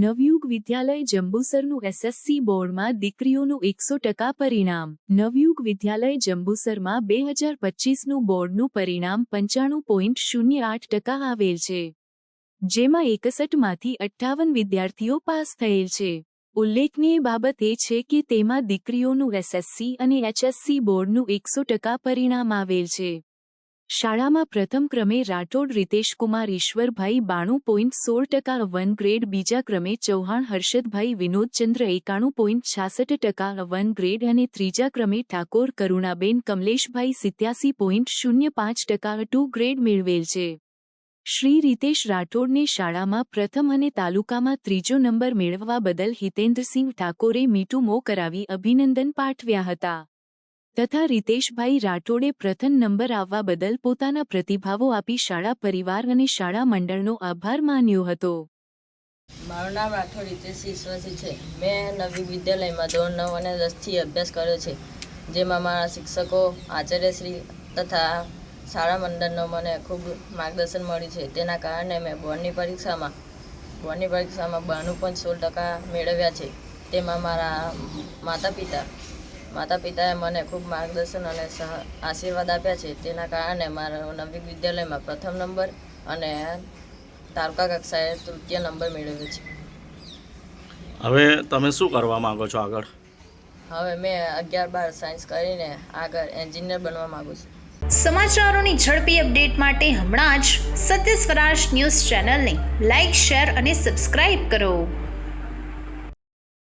નવયુગ વિદ્યાલય જંબુસરનું SSC બોર્ડમાં દીકરીઓનું એકસો ટકા પરિણામ. નવયુગ વિદ્યાલય જંબુસરમાં બે હજાર પચીસનું બોર્ડનું પરિણામ પંચાણું પોઈન્ટ શૂન્ય આઠ ટકા આવેલ છે. જેમાં એકસઠમાંથી અઠ્ઠાવન વિદ્યાર્થીઓ પાસ થયેલ છે. ઉલ્લેખનીય બાબત એ છે કે તેમાં દીકરીઓનું એસએસસી અને એચએસસી બોર્ડનું એકસો ટકા પરિણામ આવેલ છે. શાળામાં પ્રથમ ક્રમે રાઠોડ રીતેશકુમાર ઈશ્વરભાઈ બાણું પોઈન્ટ સોળ ટકા, વન ગ્રેડ, બીજા ક્રમે ચૌહાણ હર્ષદભાઈ વિનોદચંદ્ર એકાણું પોઈન્ટ છાસઠ ટકા, વન ગ્રેડ અને ત્રીજા ક્રમે ઠાકોર કરુણાબેન કમલેશભાઈ સિત્યાસી પોઈન્ટ શૂન્ય પાંચ ટકા, ટુ ગ્રેડ મેળવેલ છે. શ્રી રીતેશ રાઠોડને શાળામાં પ્રથમ અને તાલુકામાં ત્રીજો નંબર મેળવવા બદલ હિતેન્દ્રસિંહ ઠાકોરે મીઠું મો કરાવી અભિનંદન પાઠવ્યા હતા. તથા રીતેશભાઈ રાઠોડે પ્રથમ નંબર આવવા બદલ પોતાના પ્રતિભાવો આપી શાળા પરિવાર અને શાળા મંડળનો આભાર માન્યો હતો. મારું નામ રાઠોડ રીતેશ ઈશ્વરસિંહ છે. મેં નવી વિદ્યાલયમાં ધોરણ નવ અને દસથી અભ્યાસ કર્યો છે, જેમાં મારા શિક્ષકો, આચાર્યશ્રી તથા શાળા મંડળનો મને ખૂબ માર્ગદર્શન મળ્યું છે. તેના કારણે મેં બોર્ડની પરીક્ષામાં બોર્ડની પરીક્ષામાં બાણું પોઈન્ટ સોળ ટકા મેળવ્યા છે. તેમાં મારા માતા પિતા માતા પિતાએ મને ખૂબ માર્ગદર્શન અને સહ આશીર્વાદ આપ્યા છે. તેના કારણે મારા નવી વિદ્યાલયમાં પ્રથમ નંબર અને તાલુકા કક્ષાએ તૃતીય નંબર મેળવ્યો છે. હવે તમે શું કરવા માંગો છો આગળ? હવે મેં અગિયાર બાર સાયન્સ કરીને આગળ એન્જિનિયર બનવા માગું છું. સમાચારોની ઝડપી અપડેટ માટે હમણાં જ સત્ય સ્વરાજ ન્યૂઝ ચેનલને લાઇક શેર અને સબસ્ક્રાઇબ કરો.